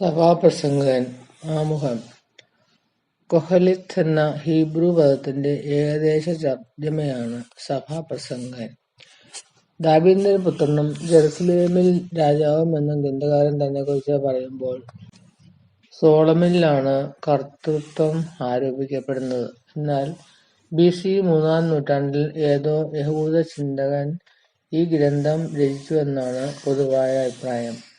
സഭാപ്രസംഗകൻ ആമുഖം കൊഹലിത്ത് എന്ന ഹീബ്രു പദത്തിന്റെ ഏകദേശ തർജമയാണ് സഭാപ്രസംഗകൻ. ദാവീദിന്റെ പുത്രനും ജെറുസലേമിൽ രാജാവും എന്ന ഗ്രന്ഥകാരൻ തന്നെ കുറിച്ച് പറയുമ്പോൾ സോളമിലാണ് കർത്തൃത്വം ആരോപിക്കപ്പെടുന്നത്. എന്നാൽ ബി സി മൂന്നാം നൂറ്റാണ്ടിൽ ഏതോ യഹൂദ ചിന്തകൻ ഈ ഗ്രന്ഥം രചിച്ചുവെന്നാണ് പൊതുവായ അഭിപ്രായം.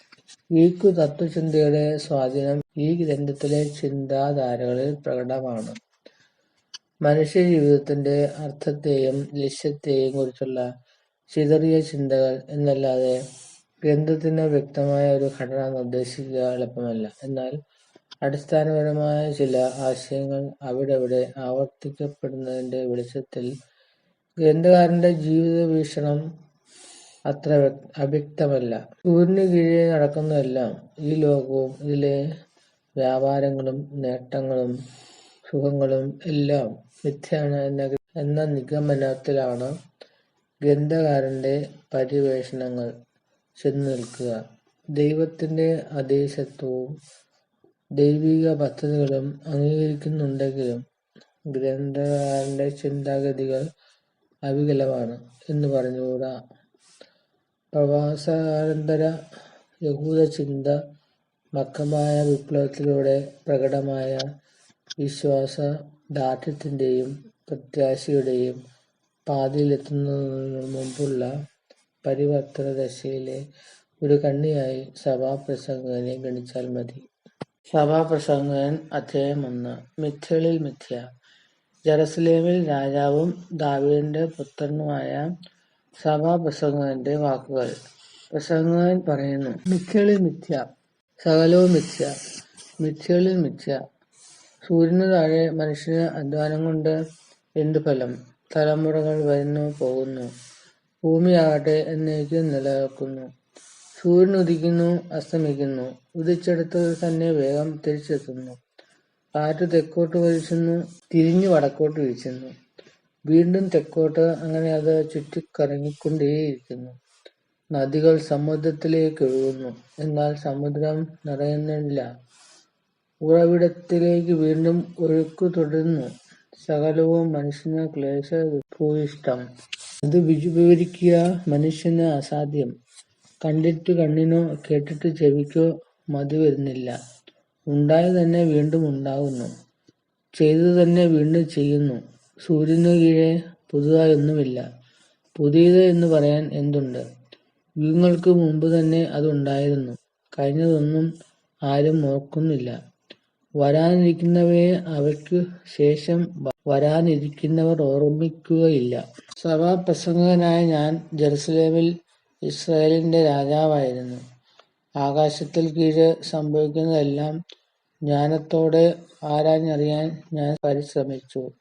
ഗ്രീക്കു തത്ത്വചിന്തയുടെ സ്വാധീനം ഈ ഗ്രന്ഥത്തിലെ ചിന്താധാരകളിൽ പ്രകടമാണ്. മനുഷ്യജീവിതത്തിന്റെ അർത്ഥത്തെയും ലക്ഷ്യത്തെയും കുറിച്ചുള്ള ചിതറിയ ചിന്തകൾ എന്നല്ലാതെ ഗ്രന്ഥത്തിന് വ്യക്തമായ ഒരു ഘടന നിർദ്ദേശിക്കുക എളുപ്പമല്ല. എന്നാൽ അടിസ്ഥാനപരമായ ചില ആശയങ്ങൾ അവിടവിടെ ആവർത്തിക്കപ്പെടുന്നതിന്റെ വെളിച്ചത്തിൽ ഗ്രന്ഥകാരന്റെ ജീവിതവീക്ഷണം അത്ര അവ്യക്തമല്ല. സൂര്യനു കീഴേ നടക്കുന്നതെല്ലാം, ഈ ലോകവും ഇതിലെ വ്യാപാരങ്ങളും നേട്ടങ്ങളും സുഖങ്ങളും എല്ലാം മിഥ്യയാണ് എന്ന നിഗമനത്തിലാണ് ഗ്രന്ഥകാരന്റെ പര്യവേഷണങ്ങൾ ചെന്നു നിൽക്കുക ദൈവത്തിന്റെ അദേശത്വവും ദൈവിക പദ്ധതികളും അംഗീകരിക്കുന്നുണ്ടെങ്കിലും ഗ്രന്ഥകാരന്റെ ചിന്താഗതികൾ അവികലമാണ് എന്ന് പറഞ്ഞുകൂടാ. പ്രവാസാനന്തര യഹൂദചിന്ത മക്കമായ വിപ്ലവത്തിലൂടെ പ്രകടമായ വിശ്വാസ വിശ്വാസദാർഢ്യത്തിന്റെയും പ്രത്യാശയുടെയും പാതയിലെത്തുന്നതിനു മുമ്പുള്ള പരിവർത്തന പരിവർത്തനദശയിലെ ഒരു കണ്ണിയായി സഭാപ്രസംഗനെ ഗണിച്ചാൽ മതി. സഭാപ്രസംഗൻ അധ്യായം ഒന്ന് മിഥ്യകളിൽ മിഥ്യ. ജെറുസലേമിൽ രാജാവും ദാവീദിന്റെ പുത്രനുമായ സഭാപ്രസംഗകന്റെ വാക്കുകൾ. പ്രസംഗകൻ പറയുന്നു. മിഥ്യകളിൽ മിഥ്യ. സകലവും മിഥ്യ. മിഥ്യകളിൽ മിഥ്യ. സൂര്യന് താഴെ മനുഷ്യന് അധ്വാനം കൊണ്ട് എന്ത് ഫലം. തലമുറകൾ വരുന്നു പോകുന്നു. ഭൂമിയാകട്ടെ എന്നേക്കും നിലനിൽക്കുന്നു. സൂര്യൻ ഉദിക്കുന്നു അസ്തമിക്കുന്നു. ഉദിച്ചെടുത്ത് തന്നെ വേഗം തിരിച്ചെത്തുന്നു. കാറ്റ് തെക്കോട്ട് വീശുന്നു തിരിഞ്ഞു വടക്കോട്ട് വീശുന്നു. വീണ്ടും തെക്കോട്ട് അങ്ങനെ അത് ചുറ്റിക്കറങ്ങിക്കൊണ്ടേയിരിക്കുന്നു. നദികൾ സമുദ്രത്തിലേക്കൊഴുകുന്നു. എന്നാൽ സമുദ്രം നിറയുന്നില്ല. ഉറവിടത്തിലേക്ക് വീണ്ടും ഒഴുക്കു തുടരുന്നു. സകലവും മനുഷ്യന് ക്ലേശഭൂയിഷ്ഠം. അത് വിവരിക്കുക മനുഷ്യന് അസാധ്യം. കണ്ടിട്ട് കണ്ണിനോ കേട്ടിട്ട് ചെവിക്കോ മതിവരുന്നില്ല. വരുന്നില്ല. തന്നെ വീണ്ടും ഉണ്ടാകുന്നു. ചെയ്തു തന്നെ വീണ്ടും ചെയ്യുന്നു. സൂര്യനു കീഴെ പുതുതായി ഒന്നുമില്ല. പുതിയത് എന്ന് പറയാൻ എന്തുണ്ട്. യുഗങ്ങൾക്ക് മുമ്പ് തന്നെ അതുണ്ടായിരുന്നു കഴിഞ്ഞതൊന്നും ആരും ഓർക്കുന്നില്ല. വരാനിരിക്കുന്നവയെ അവയ്ക്കു ശേഷം വരാനിരിക്കുന്നവർ ഓർമ്മിക്കുകയില്ല. സഭാപ്രസംഗകനായ ഞാൻ ജെറുസലേമിൽ ഇസ്രായേലിന്റെ രാജാവായിരുന്നു. ആകാശത്തിൽ കീഴ് സംഭവിക്കുന്നതെല്ലാം ജ്ഞാനത്തോടെ ആരാഞ്ഞറിയാൻ ഞാൻ പരിശ്രമിച്ചു.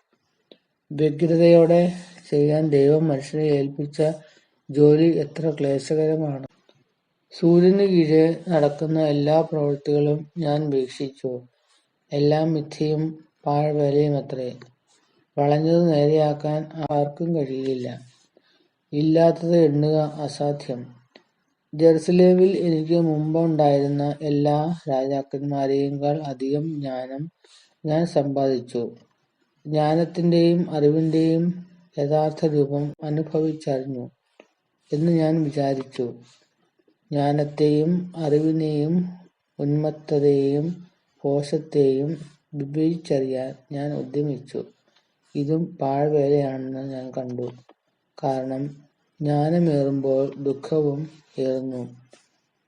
വ്യഗ്രതയോടെ ചെയ്യാൻ ദൈവം മനുഷ്യനെ ഏൽപ്പിച്ച ജോലി എത്ര ക്ലേശകരമാണ്. സൂര്യന് കീഴെ നടക്കുന്ന എല്ലാ പ്രവൃത്തികളും ഞാൻ വീക്ഷിച്ചു. എല്ലാം മിഥ്യയും പാഴ്വേലയും അത്രേ വളഞ്ഞത് നേരെയാക്കാൻ ആർക്കും കഴിയില്ല. ഇല്ലാത്തത് എണ്ണുക അസാധ്യം. ജെറുസലേമിൽ എനിക്ക് മുമ്പുണ്ടായിരുന്ന എല്ലാ രാജാക്കന്മാരെയും അധികം ജ്ഞാനം ഞാൻ സമ്പാദിച്ചു. ജ്ഞാനത്തിന്റെയും അറിവിന്റെയും യഥാർത്ഥ രൂപം അനുഭവിച്ചറിഞ്ഞു എന്ന് ഞാൻ വിചാരിച്ചു. ജ്ഞാനത്തെയും അറിവിനെയും ഉന്മത്തതയെയും കോശത്തെയും വിഭജിച്ചറിയാൻ ഞാൻ ഉദ്യമിച്ചു. ഇതും പാഴ്വേലയാണെന്ന് ഞാൻ കണ്ടു. കാരണം ജ്ഞാനമേറുമ്പോൾ ദുഃഖവും ഏറുന്നു.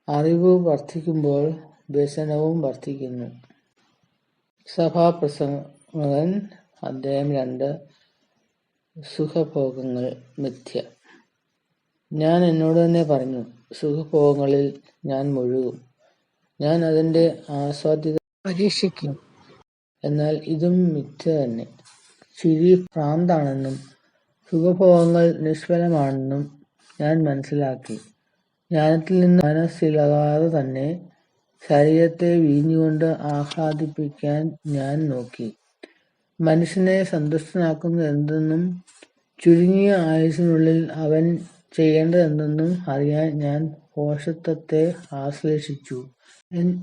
അറിവ് വർദ്ധിക്കുമ്പോൾ വ്യസനവും വർദ്ധിക്കുന്നു. സഭാപ്രസംഗകൻ അധ്യായം രണ്ട് സുഖഭോഗങ്ങൾ മിഥ്യ. ഞാൻ എന്നോട് തന്നെ പറഞ്ഞു. സുഖഭോഗങ്ങളിൽ ഞാൻ മുഴുകും. ഞാൻ അതിന്റെ ആസ്വാദ്യത പരീക്ഷിക്കും. എന്നാൽ ഇതും മിഥ്യ തന്നെ. ചിരി ഭ്രാന്താണെന്നും സുഖഭോഗങ്ങൾ നിഷ്ഫലമാണെന്നും ഞാൻ മനസ്സിലാക്കി. ജ്ഞാനത്തിൽ നിന്ന് മനസ്സിലാകാതെ തന്നെ ശരീരത്തെ വീഞ്ഞുകൊണ്ട് ആഹ്ലാദിപ്പിക്കാൻ ഞാൻ നോക്കി. മനുഷ്യനെ സന്തുഷ്ടനാക്കുന്നത് എന്തെന്നും ചുരുങ്ങിയ ആയുസ്സിനുള്ളിൽ അവൻ ചെയ്യേണ്ടതെന്തെന്നും അറിയാൻ ഞാൻ പോഷത്വത്തെ ആശ്ലേഷിച്ചു.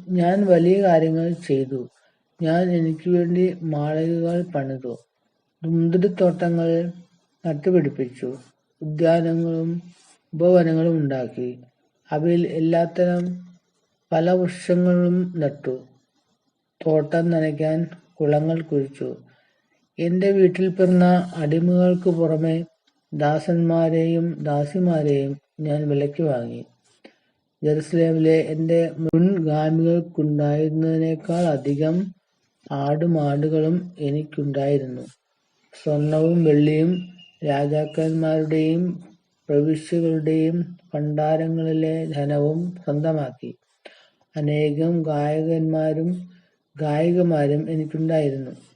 ഞാൻ വലിയ കാര്യങ്ങൾ ചെയ്തു. ഞാൻ എനിക്ക് വേണ്ടി മാളികകൾ പണിതു. മുന്തിരിത്തോട്ടങ്ങൾ നട്ടുപിടിപ്പിച്ചു. ഉദ്യാനങ്ങളും ഉപവനങ്ങളും ഉണ്ടാക്കി. അവയിൽ എല്ലാത്തരം പല വൃക്ഷങ്ങളും നട്ടു. തോട്ടം നനയ്ക്കാൻ കുളങ്ങൾ കുഴിച്ചു. എന്റെ വീട്ടിൽ പിറന്ന അടിമകൾക്ക് പുറമെ ദാസന്മാരെയും ദാസിമാരെയും ഞാൻ വിലയ്ക്ക് വാങ്ങി. ജെറുസലേമിലെ എന്റെ മുൻഗാമികൾക്കുണ്ടായിരുന്നതിനേക്കാൾ അധികം ആടുമാടുകളും എനിക്കുണ്ടായിരുന്നു. സ്വർണവും വെള്ളിയും രാജാക്കന്മാരുടെയും പ്രവിശ്യകളുടെയും ഭണ്ഡാരങ്ങളിലെ ധനവും സ്വന്തമാക്കി. അനേകം ഗായകന്മാരും ഗായികമാരും എനിക്കുണ്ടായിരുന്നു.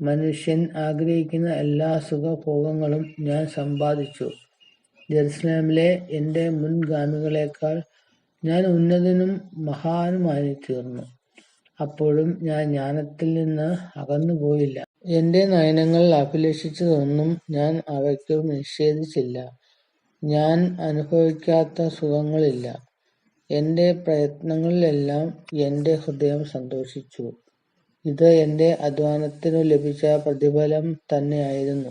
മനുഷ്യൻ ആഗ്രഹിക്കുന്ന എല്ലാ സുഖഭോഗങ്ങളും ഞാൻ സമ്പാദിച്ചു. ജെറുസലേമിലെ എന്റെ മുൻഗാമികളേക്കാൾ ഞാൻ ഉന്നതനും മഹാനുമായിത്തീർന്നു. അപ്പോഴും ഞാൻ ജ്ഞാനത്തിൽ നിന്ന് അകന്നുപോയില്ല. എന്റെ നയനങ്ങൾ അഭിലഷിച്ചതൊന്നും ഞാൻ അവയ്ക്കു നിഷേധിച്ചില്ല. ഞാൻ അനുഭവിക്കാത്ത സുഖങ്ങളില്ല. എന്റെ പ്രയത്നങ്ങളിലെല്ലാം എന്റെ ഹൃദയം സന്തോഷിച്ചു. ഇത് എന്റെ അധ്വാനത്തിനു ലഭിച്ച പ്രതിഫലം തന്നെയായിരുന്നു.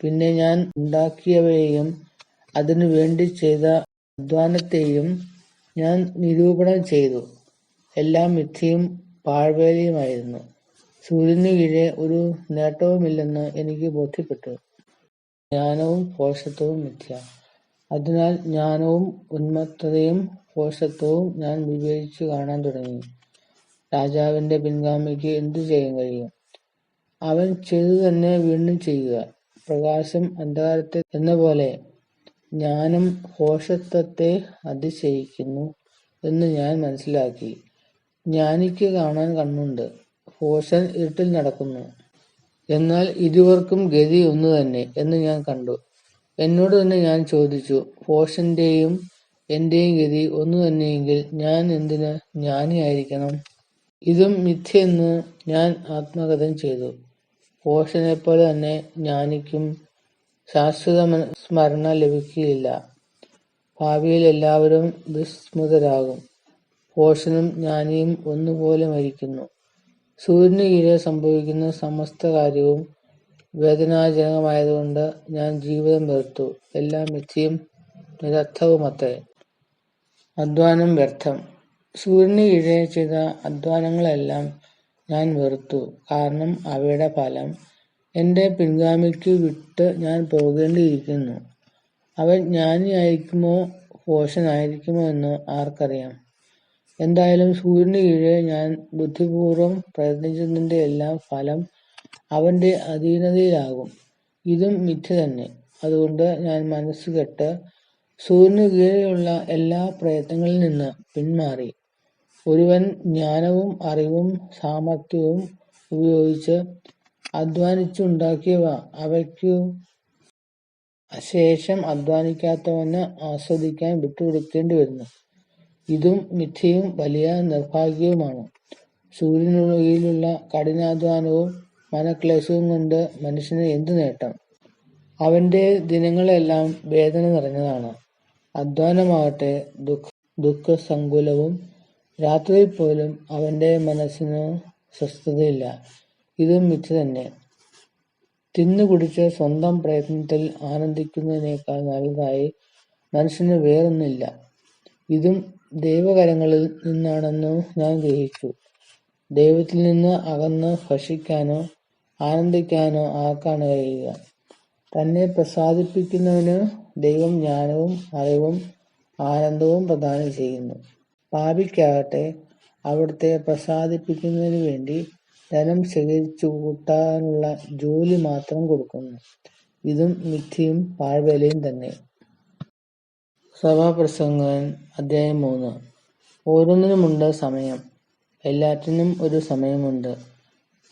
പിന്നെ ഞാൻ ഉണ്ടാക്കിയവയെയും അതിനു വേണ്ടി ചെയ്ത അധ്വാനത്തെയും ഞാൻ നിരൂപണം ചെയ്തു. എല്ലാം മിഥ്യയും പാഴ്വേലയുമായിരുന്നു. സൂര്യനു കീഴെ ഒരു നേട്ടവുമില്ലെന്ന് എനിക്ക് ബോധ്യപ്പെട്ടു. ജ്ഞാനവും പോഷത്വവും മിഥ്യ. അതിനാൽ ജ്ഞാനവും ഉന്മത്തതയും പോഷത്വവും ഞാൻ വിവേചിച്ചു കാണാൻ തുടങ്ങി. രാജാവിന്റെ പിൻഗാമിക്ക് എന്തു ചെയ്യാൻ കഴിയും? അവൻ ചെയ്തതുതന്നെ വീണ്ടും ചെയ്യുക. പ്രകാശം അന്ധകാരത്തെ എന്നപോലെ ജ്ഞാനം ഹോഷത്വത്തെ അതിശയിക്കുന്നു എന്ന് ഞാൻ മനസ്സിലാക്കി. ജ്ഞാനിക്ക് കാണാൻ കണ്ണുണ്ട്, ഭോഷൻ ഇരുട്ടിൽ നടക്കുന്നു. എന്നാൽ ഇരുവർക്കും ഗതി ഒന്നുതന്നെ എന്ന് ഞാൻ കണ്ടു. എന്നോടുതന്നെ ഞാൻ ചോദിച്ചു, ഭോഷന്റെയും എന്റെയും ഗതി ഒന്നുതന്നെയെങ്കിൽ ഞാൻ എന്തിന് ജ്ഞാനിയായിരിക്കണം? ഇതും മിഥ്യയെന്ന് ഞാൻ ആത്മഗതം ചെയ്തു. ഭോഷനെപ്പോലെ തന്നെ ജ്ഞാനിക്കും ശാശ്വതസ്മരണ ലഭിക്കുകയില്ല. ഭാവിയിൽ എല്ലാവരും വിസ്മൃതരാകും. ഭോഷനും ജ്ഞാനിയും ഒന്നുപോലെ മരിക്കുന്നു. സൂര്യനു കീഴെ സംഭവിക്കുന്ന സമസ്ത കാര്യവും വേദനാജനകമായതുകൊണ്ട് ഞാൻ ജീവിതം വെറുത്തു. എല്ലാം മിഥ്യയും നിരർത്ഥവുമത്രേ. അധ്വാനം വ്യർത്ഥം. സൂര്യനു കീഴേ ചെയ്ത അധ്വാനങ്ങളെല്ലാം ഞാൻ വെറുത്തു. കാരണം അവയുടെ ഫലം എന്റെ പിൻഗാമിക്ക് വിട്ട് ഞാൻ പോകേണ്ടിയിരിക്കുന്നു. അവൻ ജ്ഞാനിയായിരിക്കുമോ ഭോഷനായിരിക്കുമോ എന്ന് ആർക്കറിയാം? എന്തായാലും സൂര്യനു കീഴെ ഞാൻ ബുദ്ധിപൂർവം പ്രയത്നിച്ചതിന്റെ എല്ലാം ഫലം അവന്റെ അധീനതയിലാകും. ഇതും മിഥ്യ തന്നെ. അതുകൊണ്ട് ഞാൻ മനസ്സുകെട്ട് സൂര്യനു കീഴെയുള്ള എല്ലാ പ്രയത്നങ്ങളിൽ നിന്ന് പിന്മാറി. ഒരുവൻ ജ്ഞാനവും അറിവും സാമർത്ഥ്യവും ഉപയോഗിച്ച് അധ്വാനിച്ചുണ്ടാക്കിയവ അവയ്ക്കു ശേഷം അധ്വാനിക്കാത്തവന് ആസ്വദിക്കാൻ വിട്ടുകൊടുക്കേണ്ടി വരുന്നു. ഇതും മിഥ്യയും വലിയ നിർഭാഗ്യവുമാണ്. സൂര്യനുള്ളിലുള്ള കഠിനാധ്വാനവും മനക്ലേശവും കൊണ്ട് മനുഷ്യന് എന്തു നേട്ടം? അവന്റെ ദിനങ്ങളെല്ലാം വേദന നിറഞ്ഞതാണ്. അധ്വാനമാകട്ടെ ദുഃഖസങ്കുലവും. രാത്രിയിൽപ്പോലും അവന്റെ മനസ്സിനു സ്വസ്ഥതയില്ല. ഇതും മിഥ്യ തന്നെ. തിന്നുകുടിച്ച് സ്വന്തം പ്രയത്നത്തിൽ ആനന്ദിക്കുന്നതിനേക്കാൾ നല്ലതായി മനസ്സിന് വേറൊന്നില്ല. ഇതും ദൈവകരങ്ങളിൽ നിന്നാണെന്നു ഞാൻ ഗ്രഹിച്ചു. ദൈവത്തിൽ നിന്ന് അകന്ന് ഭക്ഷിക്കാനോ ആനന്ദിക്കാനോ ആർക്കാണ് കഴിയുക? തന്നെ പ്രസാദിപ്പിക്കുന്നവനു ദൈവം ജ്ഞാനവും അറിവും ആനന്ദവും പ്രദാനം ചെയ്യുന്നു. പാപിക്കാകട്ടെ അവിടുത്തെ പ്രസാദിപ്പിക്കുന്നതിനുവേണ്ടി ധനം ശേഖരിച്ചു കൂട്ടാനുള്ള ജോലി മാത്രം കൊടുക്കുന്നു. ഇതും മിഥ്യയും പാഴ്വേലയും തന്നെ. സഭാപ്രസംഗൻ അധ്യായം മൂന്ന് ഓരോന്നിനുമുണ്ട് സമയം. എല്ലാറ്റിനും ഒരു സമയമുണ്ട്.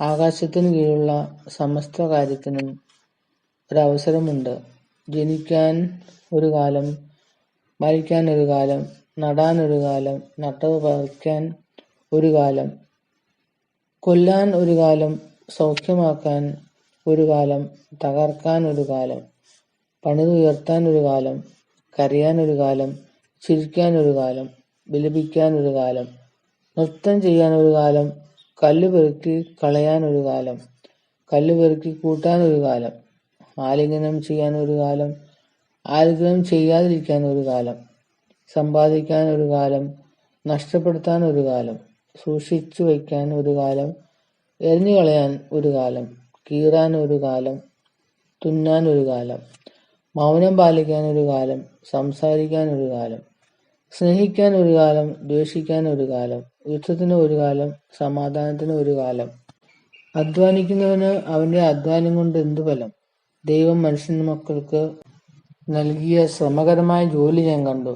ആകാശത്തിനു കീഴിലുള്ള സമസ്തകാര്യത്തിനും ഒരവസരമുണ്ട്. ജനിക്കാൻ ഒരു കാലം, മരിക്കാൻ ഒരു കാലം, നടാൻ ഒരു കാലം, നട്ടത് പറിക്കാൻ ഒരു കാലം, കൊല്ലാൻ ഒരു കാലം, സൗഖ്യമാക്കാൻ ഒരു കാലം, തകർക്കാൻ ഒരു കാലം, പണിതുയർത്താൻ ഒരു കാലം, കരയാൻ ഒരു കാലം, ചിരിക്കാൻ ഒരു കാലം, വിലപിക്കാൻ ഒരു കാലം, നൃത്തം ചെയ്യാൻ ഒരു കാലം കല്ല് പെറുക്കി കളയാൻ ഒരു കാലം കല്ല് പെറുക്കി കൂട്ടാൻ ഒരു കാലം ആലിംഗനം ചെയ്യാൻ ഒരു കാലം ആലിംഗനം ചെയ്യാതിരിക്കാൻ ഒരു കാലം സമ്പാദിക്കാൻ ഒരു കാലം നഷ്ടപ്പെടുത്താൻ ഒരു കാലം സൂക്ഷിച്ചു വയ്ക്കാൻ ഒരു കാലം എറിഞ്ഞു കളയാൻ ഒരു കാലം കീറാൻ ഒരു കാലം തുന്നാൻ ഒരു കാലം മൗനം പാലിക്കാൻ ഒരു കാലം സംസാരിക്കാൻ ഒരു കാലം സ്നേഹിക്കാൻ ഒരു കാലം ദ്വേഷിക്കാൻ ഒരു കാലം യുദ്ധത്തിന് ഒരു കാലം സമാധാനത്തിന് ഒരു കാലം അധ്വാനിക്കുന്നവന് അവന്റെ അധ്വാനം കൊണ്ട് എന്തു ഫലം? ദൈവം മനുഷ്യന് മക്കൾക്ക് നൽകിയ ശ്രമകരമായ ജോലി ഞാൻ കണ്ടു.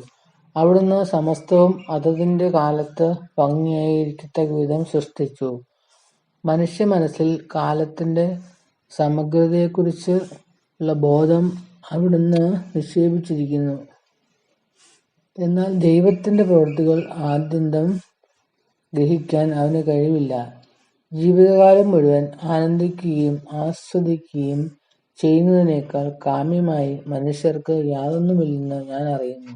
അവിടുന്ന് സമസ്തവും അതതിന്റെ കാലത്ത് ഭംഗിയായിരിക്കത്തക്ക വിധം സൃഷ്ടിച്ചു. മനുഷ്യ മനസ്സിൽ കാലത്തിന്റെ സമഗ്രതയെക്കുറിച്ച് ഉള്ള ബോധം അവിടുന്ന് നിക്ഷേപിച്ചിരിക്കുന്നു. എന്നാൽ ദൈവത്തിന്റെ പ്രവൃത്തികൾ ആദ്യന്തം ഗ്രഹിക്കാൻ അവന് കഴിവില്ല. ജീവിതകാലം മുഴുവൻ ആനന്ദിക്കുകയും ആസ്വദിക്കുകയും ചെയ്യുന്നതിനേക്കാൾ കാമ്യമായി മനുഷ്യർക്ക് യാതൊന്നുമില്ലെന്ന് ഞാൻ അറിയുന്നു.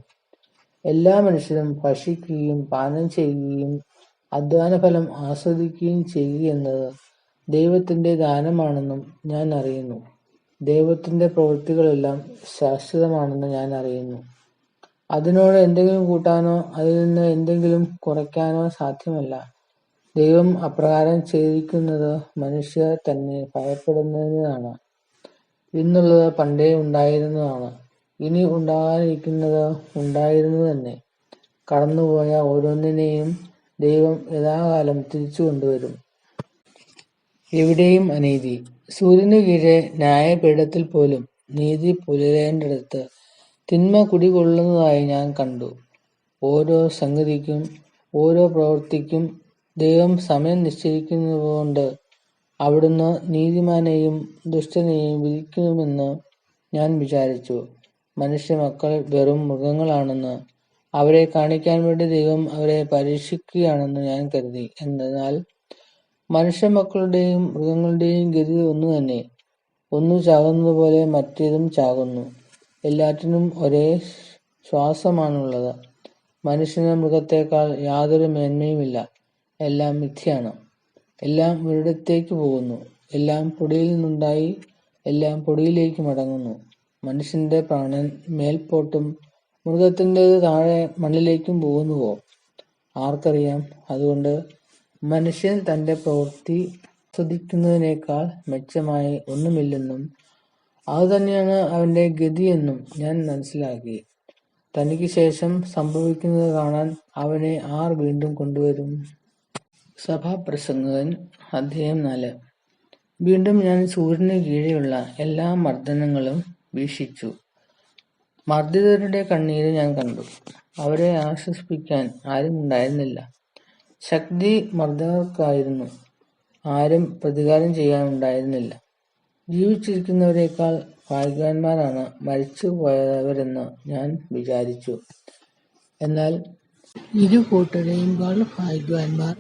എല്ലാ മനുഷ്യരും ഭക്ഷിക്കുകയും പാനം ചെയ്യുകയും അധ്വാനഫലം ആസ്വദിക്കുകയും ചെയ്യുകയെന്നത് ദൈവത്തിന്റെ ദാനമാണെന്നും ഞാൻ അറിയുന്നു. ദൈവത്തിന്റെ പ്രവൃത്തികളെല്ലാം ശാശ്വതമാണെന്ന് ഞാൻ അറിയുന്നു. അതിനോട് എന്തെങ്കിലും കൂട്ടാനോ അതിൽ നിന്ന് എന്തെങ്കിലും കുറയ്ക്കാനോ സാധ്യമല്ല. ദൈവം അപ്രകാരം ചെയ്തിരിക്കുന്നത് മനുഷ്യർ തന്നെ ഭയപ്പെടുന്നതിനാണ്. ഇന്നുള്ളത് പണ്ടേ ഉണ്ടായിരുന്നതാണ്. ഇനി ഉണ്ടായിരിക്കുന്നത് ഉണ്ടായിരുന്നു തന്നെ. കടന്നുപോയ ഓരോന്നിനെയും ദൈവം യഥാകാലം തിരിച്ചു കൊണ്ടുവരും. എവിടെയും അനീതി. സൂര്യനു കീഴെ ന്യായപീഠത്തിൽ പോലും നീതി പുലരേണ്ടിടത്ത് തിന്മ കുടികൊള്ളുന്നതായി ഞാൻ കണ്ടു. ഓരോ സംഗതിക്കും ഓരോ പ്രവൃത്തിക്കും ദൈവം സമയം നിശ്ചയിക്കുന്നതുകൊണ്ട് അവിടുന്ന് നീതിമാനെയും ദുഷ്ടനെയും വിധിക്കുമെന്ന് ഞാൻ വിചാരിച്ചു. മനുഷ്യമക്കൾ വെറും മൃഗങ്ങളാണെന്ന്. അവരെ കാണിക്കാൻ വേണ്ടി ദൈവം അവരെ പരീക്ഷിക്കുകയാണെന്ന് ഞാൻ കരുതി. എന്നാൽ മനുഷ്യമക്കളുടെയും മൃഗങ്ങളുടെയും ഗതി ഒന്നു തന്നെ. ഒന്നു ചാകുന്നതുപോലെ മറ്റേതും ചാകുന്നു. എല്ലാറ്റിനും ഒരേ ശ്വാസമാണുള്ളത്. മനുഷ്യന് മൃഗത്തേക്കാൾ യാതൊരു മേന്മയുമില്ല. എല്ലാം മിഥ്യയാണ്. എല്ലാം ഒരിടത്തേക്ക് പോകുന്നു. എല്ലാം പൊടിയിൽ നിന്നുണ്ടായി. എല്ലാം പൊടിയിലേക്ക് മടങ്ങുന്നു. മനുഷ്യന്റെ പ്രാണൻ മേൽപോട്ടും മൃഗത്തിന്റെത് താഴെ മണ്ണിലേക്കും പോകുന്നുവോ? ആർക്കറിയാം. അതുകൊണ്ട് മനുഷ്യൻ തന്റെ പ്രവൃത്തി ശ്രദ്ധിക്കുന്നതിനേക്കാൾ മെച്ചമായി ഒന്നുമില്ലെന്നും അതുതന്നെയാണ് അവന്റെ ഗതിയെന്നും ഞാൻ മനസ്സിലാക്കി. തനിക്ക് ശേഷം സംഭവിക്കുന്നത് കാണാൻ അവനെ ആർ വീണ്ടും കൊണ്ടുവരും? സഭാപ്രസംഗകൻ അധ്യായം നാല്. വീണ്ടും ഞാൻ സൂര്യന് കീഴെയുള്ള എല്ലാ മർദ്ദനങ്ങളും വീക്ഷിച്ചു. മർദ്ദിതരുടെ കണ്ണീര് ഞാൻ കണ്ടു. അവരെ ആശ്വസിപ്പിക്കാൻ ആരും ഉണ്ടായിരുന്നില്ല. ശക്തി മർദ്ദകർക്കായിരുന്നു. ആരും പ്രതികാരം ചെയ്യാനുണ്ടായിരുന്നില്ല. ജീവിച്ചിരിക്കുന്നവരെക്കാൾ ഭാഗ്യവാന്മാരാണ് മരിച്ചുപോയവരെന്ന് ഞാൻ വിചാരിച്ചു. എന്നാൽ ഇരു കൂട്ടരെയുംകാൾ ഭാഗ്യവാന്മാർ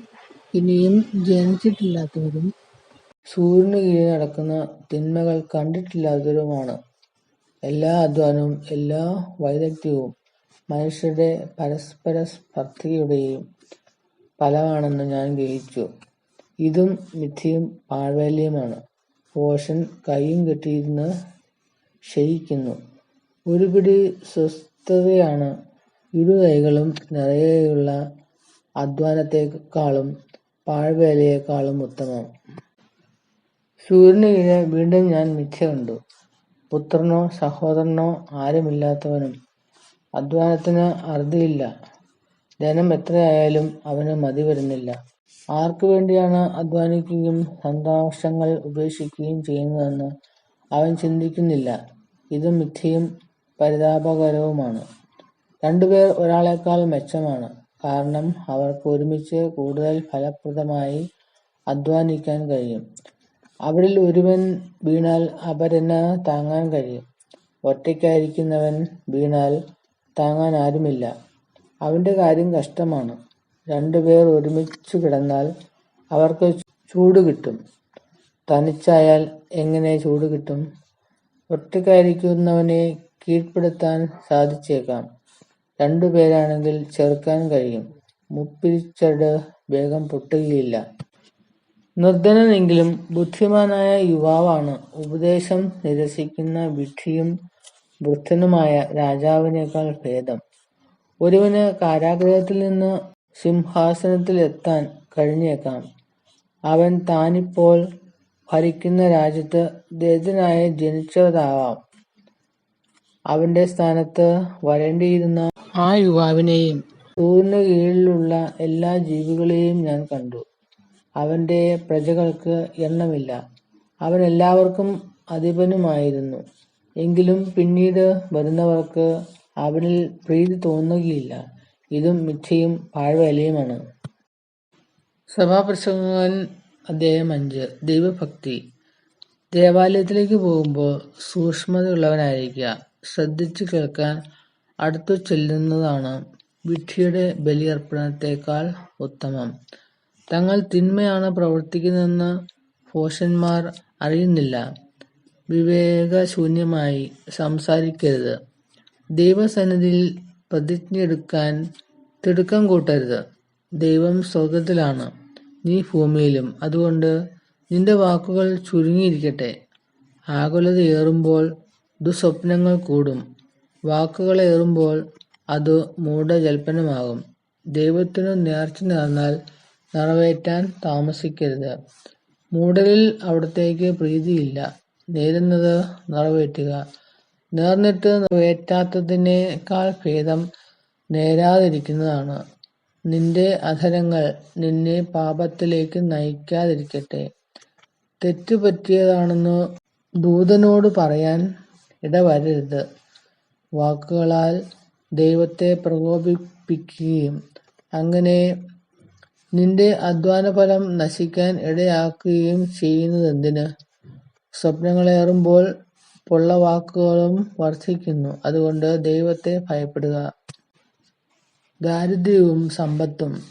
ഇനിയും ജനിച്ചിട്ടില്ലാത്തവരും സൂര്യന് കീഴിൽ നടക്കുന്ന തിന്മകൾ കണ്ടിട്ടില്ലാത്തവരുമാണ് എല്ലാ അധ്വാനവും എല്ലാ വൈദഗ്ധ്യവും മനുഷ്യരുടെ പരസ്പര സ്പർദ്ധയുടെയും ഫലമാണെന്ന് ഞാൻ ഗ്രഹിച്ചു. ഇതും മിഥ്യയും പാഴ്വല്യമാണ് പോഷൻ കൈയും കെട്ടിയിരുന്ന് ക്ഷയിക്കുന്നു ഒരു പിടി സ്വസ്ഥതയാണ് ഇരുകൈകളും നിറയെയുള്ള അധ്വാനത്തെക്കാളും പാഴ്വേലയേക്കാളും ഉത്തമം. സൂര്യന് കീഴെ വീണ്ടും ഞാൻ മിഥ്യ കണ്ടു. പുത്രനോ സഹോദരനോ ആരുമില്ലാത്തവനും അധ്വാനത്തിന് അറുതിയില്ല ധനം എത്രയായാലും അവന് മതി വരുന്നില്ല. ആർക്കു വേണ്ടിയാണ് അധ്വാനിക്കുകയും സന്തോഷങ്ങൾ ഉപേക്ഷിക്കുകയും ചെയ്യുന്നതെന്ന് അവൻ ചിന്തിക്കുന്നില്ല. ഇത് മിഥ്യയും പരിതാപകരവുമാണ്. രണ്ടുപേർ ഒരാളെക്കാൾ മെച്ചമാണ്. കാരണം അവർക്ക് ഒരുമിച്ച് കൂടുതൽ ഫലപ്രദമായി അധ്വാനിക്കാൻ കഴിയും. അവരിൽ ഒരുവൻ വീണാൽ അപരന് താങ്ങാൻ കഴിയും? ഒറ്റയ്ക്കായിരിക്കുന്നവൻ വീണാൽ താങ്ങാൻ ആരുമില്ല. അവന്റെ കാര്യം കഷ്ടമാണ്. രണ്ടുപേർ ഒരുമിച്ച് കിടന്നാൽ അവർക്ക് ചൂട് കിട്ടും. തനിച്ചായാൽ എങ്ങനെ ചൂട് കിട്ടും? ഒറ്റയ്ക്കായിരിക്കുന്നവനെ കീഴ്പ്പെടുത്താൻ സാധിച്ചേക്കാം. രണ്ടുപേരാണെങ്കിൽ ചെറുക്കാൻ കഴിയും. മുപ്പിരിച്ചട് വേഗം പൊട്ടുകയില്ല. നിർധനനെങ്കിലും ബുദ്ധിമാനായ യുവാവാണ് ഉപദേശം നിരസിക്കുന്ന വിഡ്ഢിയും വൃദ്ധനുമായ രാജാവിനേക്കാൾ ഭേദം. ഒരുവന് കാരാഗൃഹത്തിൽനിന്ന് സിംഹാസനത്തിൽ എത്താൻ കഴിഞ്ഞേക്കാം. അവൻ താനിപ്പോൾ ഭരിക്കുന്ന രാജ്യത്ത് ദരിദ്രനായി ജനിച്ചതാവാം. അവന്റെ സ്ഥാനത്ത് വരേണ്ടിയിരുന്ന ആ യുവാവിനെയും സൂര്യന് കീഴിലുള്ള എല്ലാ ജീവികളെയും ഞാൻ കണ്ടു. അവന്റെ പ്രജകൾക്ക് എണ്ണമില്ല. അവൻ എല്ലാവർക്കും അധിപനുമായിരുന്നു. എങ്കിലും പിന്നീട് വരുന്നവർക്ക് അവനിൽ പ്രീതി തോന്നുകയില്ല. ഇതും മിഥ്യയും പാഴ്വേലയുമാണ്. സഭാപ്രസംഗൻ അധ്യായം അഞ്ച് ദൈവഭക്തി ദേവാലയത്തിലേക്ക് പോകുമ്പോൾ സൂക്ഷ്മതയുള്ളവനായിരിക്കുക. ശ്രദ്ധിച്ചു കേൾക്കാൻ അടുത്തു ചെല്ലുന്നതാണ് വിഡ്ഢിയുടെ ബലിയർപ്പണത്തേക്കാൾ ഉത്തമം. തങ്ങൾ തിന്മയാണ് പ്രവർത്തിക്കുന്നതെന്ന് ഭോഷന്മാർ അറിയുന്നില്ല. വിവേകശൂന്യമായി സംസാരിക്കരുത്. ദൈവസന്നിധിയിൽ പ്രതിജ്ഞയെടുക്കാൻ തിടുക്കം കൂട്ടരുത്. ദൈവം സ്വർഗത്തിലാണ്, നീ ഭൂമിയിലും. അതുകൊണ്ട് നിന്റെ വാക്കുകൾ ചുരുങ്ങിയിരിക്കട്ടെ. ആകുലത ഏറുമ്പോൾ ദുഃസ്വപ്നങ്ങൾ കൂടും. വാക്കുകളേറുമ്പോൾ അത് മൂഢജൽപ്പനമാകും. ദൈവത്തിനു നേർച്ച നേർന്നാൽ നിറവേറ്റാൻ താമസിക്കരുത്. മൂടലിൽ അവിടത്തേക്ക് പ്രീതിയില്ല. നേരുന്നത് നിറവേറ്റുക. നേർന്നിട്ട് നിറവേറ്റാത്തതിനേക്കാൾ ഭേദം നേരാതിരിക്കുന്നതാണ്. നിന്റെ അധരങ്ങൾ നിന്നെ പാപത്തിലേക്ക് നയിക്കാതിരിക്കട്ടെ. തെറ്റുപറ്റിയതാണെന്ന് പറ്റിയതാണെന്നു ദൂതനോടു പറയാൻ ഇടവരരുത്. വാക്കുകളാൽ ദൈവത്തെ പ്രകോപിപ്പിക്കുകയും അങ്ങനെ നിന്റെ അധ്വാനഫലം നശിക്കാൻ ഇടയാക്കുകയും ചെയ്യുന്നതെന്തിന്? സ്വപ്നങ്ങളേറുമ്പോൾ പൊള്ളവാക്കുകളും വർദ്ധിക്കുന്നു. അതുകൊണ്ട് ദൈവത്തെ ഭയപ്പെടുക. ദാരിദ്ര്യവും സമ്പത്തും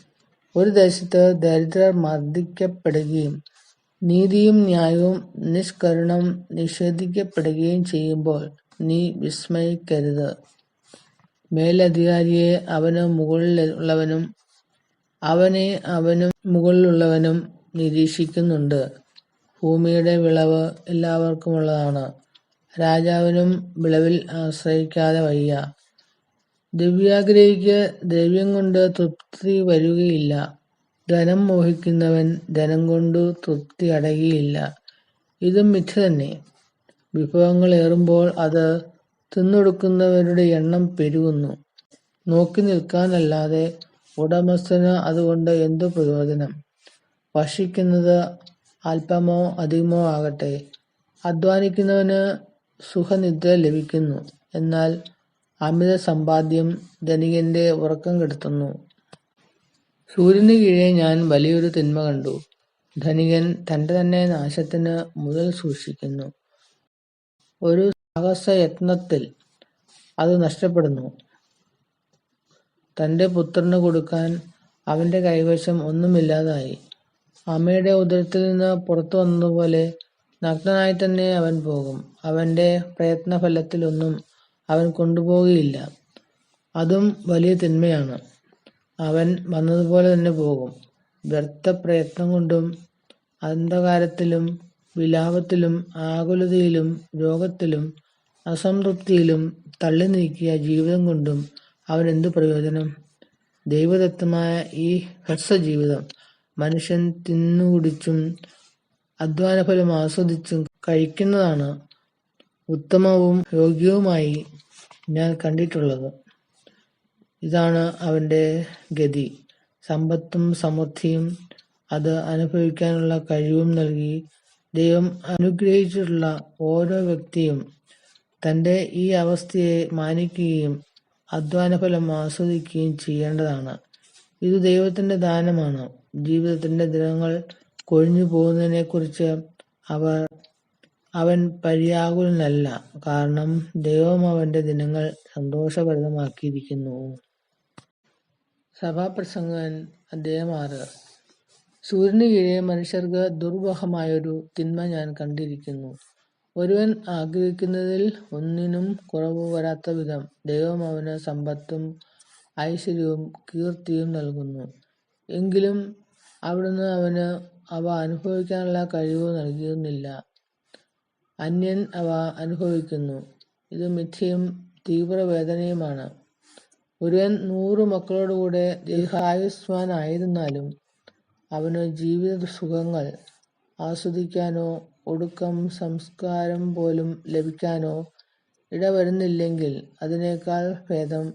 ഒരു ദേശത്ത് ദരിദ്രർ മർദ്ദിക്കപ്പെടുകയും നീതിയും ന്യായവും നിഷ്കരുണം നിഷേധിക്കപ്പെടുകയും ചെയ്യുമ്പോൾ നീ വിസ്മയിക്കരുത്. മേലധികാരിയെ അവനു മുകളിലുള്ളവനും അവനെ അവനും മുകളിലുള്ളവനും നിരീക്ഷിക്കുന്നുണ്ട്. ഭൂമിയുടെ വിളവ് എല്ലാവർക്കുമുള്ളതാണ്. രാജാവിനും വിളവിൽ ആശ്രയിക്കാതെ വയ്യ. ദിവ്യാഗ്രഹിക്ക് ദ്രവ്യം കൊണ്ട് തൃപ്തി വരുകയില്ല. ധനം മോഹിക്കുന്നവൻ ധനം ധനംകൊണ്ടു തൃപ്തി അടയുകയില്ല. ഇതും മിഥ്യ തന്നെ. വിഭവങ്ങളേറുമ്പോൾ അത് തിന്നൊടുക്കുന്നവരുടെ എണ്ണം പെരുകുന്നു. നോക്കിനിൽക്കാനല്ലാതെ ഉടമസ്ഥനു അതുകൊണ്ട് എന്തു പ്രയോജനം? ഭക്ഷിക്കുന്നത് അല്പമോ അധികമോ ആകട്ടെ, അദ്ധ്വാനിക്കുന്നവന് സുഖനിദ്ര ലഭിക്കുന്നു. എന്നാൽ അമിത സമ്പാദ്യം ധനികന്റെ ഉറക്കം കെടുത്തുന്നു. സൂര്യനു കീഴെ ഞാൻ വലിയൊരു തിന്മ കണ്ടു. ധനികൻ തന്റെ തന്നെ നാശത്തിന് മുതൽ സൂക്ഷിക്കുന്നു. ഒരു സാഹസയത്നത്തിൽ അത് നഷ്ടപ്പെടുന്നു. തന്റെ പുത്രന് കൊടുക്കാൻ അവന്റെ കൈവശം ഒന്നുമില്ലാതായി. അമ്മയുടെ ഉദരത്തിൽ നിന്ന് പുറത്തു വന്നതുപോലെ പുറത്തുവന്നതുപോലെ നഗ്നനായിത്തന്നെ അവൻ പോകും. അവന്റെ പ്രയത്നഫലത്തിലൊന്നും അവൻ കൊണ്ടുപോകുകയില്ല. അതും വലിയ തിന്മയാണ്. അവൻ വന്നതുപോലെ തന്നെ പോകും. വ്യർത്ഥപ്രയത്നംകൊണ്ടും അന്ധകാരത്തിലും വിലാപത്തിലും ആകുലതയിലും രോഗത്തിലും അസംതൃപ്തിയിലും തള്ളിനീക്കിയ ജീവിതം കൊണ്ടും അവനെന്തു പ്രയോജനം? ദൈവദത്തമായ ഈ ഹ്രസ്വജീവിതം മനുഷ്യൻ തിന്നുകുടിച്ചും അധ്വാനഫലം ആസ്വദിച്ചും കഴിക്കുന്നതാണ് ഉത്തമവും യോഗ്യവുമായി ഞാൻ കണ്ടിട്ടുള്ളത്. ഇതാണ് അവന്റെ ഗതി. സമ്പത്തും സമൃദ്ധിയും അത് അനുഭവിക്കാനുള്ള കഴിവും നൽകി ദൈവം അനുഗ്രഹിച്ചിട്ടുള്ള ഓരോ വ്യക്തിയും തന്റെ ഈ അവസ്ഥയെ മാനിക്കുകയും അദ്ധ്വാനഫലം ആസ്വദിക്കുകയും ചെയ്യേണ്ടതാണ്. ഇത് ദൈവത്തിന്റെ ദാനമാണ്. ജീവിതത്തിന്റെ ദിനങ്ങൾ കൊഴിഞ്ഞു കൊഴിഞ്ഞുപോകുന്നതിനെക്കുറിച്ച് അവൻ പര്യാകുലനല്ല. കാരണം ദൈവം അവന്റെ ദിനങ്ങൾ സന്തോഷഭരിതമാക്കിയിരിക്കുന്നു. സഭാപ്രസംഗൻ അധ്യായം ആറ് സൂര്യനു കീഴെ മനുഷ്യർക്ക് ദുർബഹമായൊരു തിന്മ ഞാൻ കണ്ടിരിക്കുന്നു. ഒരുവൻ ആഗ്രഹിക്കുന്നതിൽ ഒന്നിനും കുറവു വരാത്തവിധം ദൈവം അവന് സമ്പത്തും ഐശ്വര്യവും കീർത്തിയും നൽകുന്നു. എങ്കിലും അവിടുന്ന് അവന് അവ അനുഭവിക്കാനുള്ള കഴിവ് നൽകിയിരുന്നില്ല അന്യൻ അവ അനുഭവിക്കുന്നു. ഇത് മിഥ്യയും തീവ്രവേദനയുമാണ്. ഒരുവൻ നൂറു മക്കളോടുകൂടെ ദീർഘായുസ്മാനായിരുന്നാലും അവനു ജീവിതസുഖങ്ങൾ ആസ്വദിക്കാനോ ഒടുക്കം സംസ്കാരം പോലും ലഭിക്കാനോ ഇടവരുന്നില്ലെങ്കിൽ അതിനേക്കാൾ ഭേദം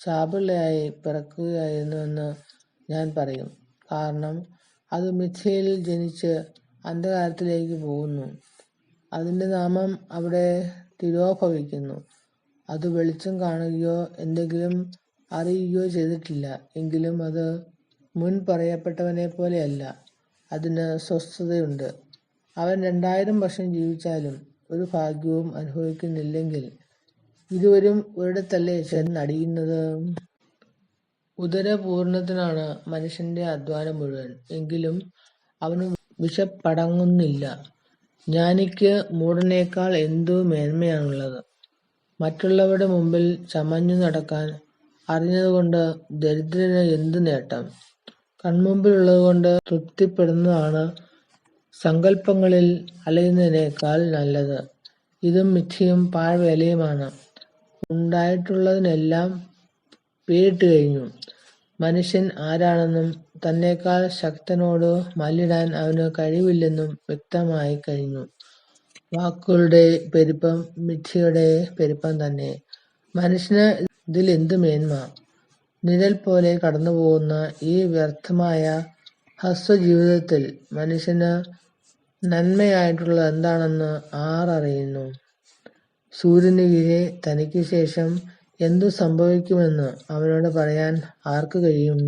ചാപിള്ളയായി പിറക്കുകയായിരുന്നുവെന്ന് ഞാൻ പറയും. കാരണം അത് മിഥ്യയിൽ ജനിച്ച് അന്ധകാരത്തിലേക്ക് പോകുന്നു. അതിന്റെ നാമം അവിടെ തിരോഭവിക്കുന്നു. അത് വെളിച്ചം കാണുകയോ എന്തെങ്കിലും അറിയുകയോ ചെയ്തിട്ടില്ല. എങ്കിലും അത് മുൻ പറയപ്പെട്ടവനെ പോലെയല്ല അതിന് സ്വസ്ഥതയുണ്ട്. അവൻ രണ്ടായിരം വർഷം ജീവിച്ചാലും ഒരു ഭാഗ്യവും അനുഭവിക്കുന്നില്ലെങ്കിൽ ഇരുവരും ഒരിടത്തല്ലേ ചെന്നടിയുന്നത്. ഉദരപൂർണത്തിനാണ് മനുഷ്യന്റെ അധ്വാനം മുഴുവൻ. എങ്കിലും അവന് വിശപ്പടങ്ങുന്നില്ല. ജ്ഞാനിക്ക് മൂടനേക്കാൾ എന്തു മേന്മയാണുള്ളത്. മറ്റുള്ളവരുടെ മുമ്പിൽ ചമഞ്ഞു നടക്കാൻ അറിഞ്ഞതുകൊണ്ട് ദരിദ്രന് എന്ത് നേട്ടം. കൺമുമ്പിലുള്ളതുകൊണ്ട് തൃപ്തിപ്പെടുന്നതാണ് സങ്കല്പങ്ങളിൽ അലയുന്നതിനേക്കാൾ നല്ലത്. ഇതും മിഥ്യയും പാഴ്വേലയുമാണ്. ഉണ്ടായിട്ടുള്ളതിനെല്ലാം പേരിട്ടുകഴിഞ്ഞു. മനുഷ്യൻ ആരാണെന്നും തന്നെക്കാൾ ശക്തനോട് മല്ലിടാൻ അവനു കഴിവില്ലെന്നും വ്യക്തമായിക്കഴിഞ്ഞു. വാക്കുകളുടെ പെരുപ്പം മിഥ്യയുടെ പെരുപ്പം തന്നെ. മനുഷ്യന് ഇതിലെന്തു മേന്മ. നിഴൽപോലെ കടന്നുപോകുന്ന ഈ വ്യർത്ഥമായ ഹ്രസ്വജീവിതത്തിൽ മനുഷ്യന് നന്മയായിട്ടുള്ളതെന്താണെന്ന് ആർ അറിയുന്നു. സൂര്യന് കീഴെ തനിക്ക് ശേഷം എന്തു സംഭവിക്കുമെന്ന് അവനോട് പറയാൻ ആർക്ക് കഴിയും.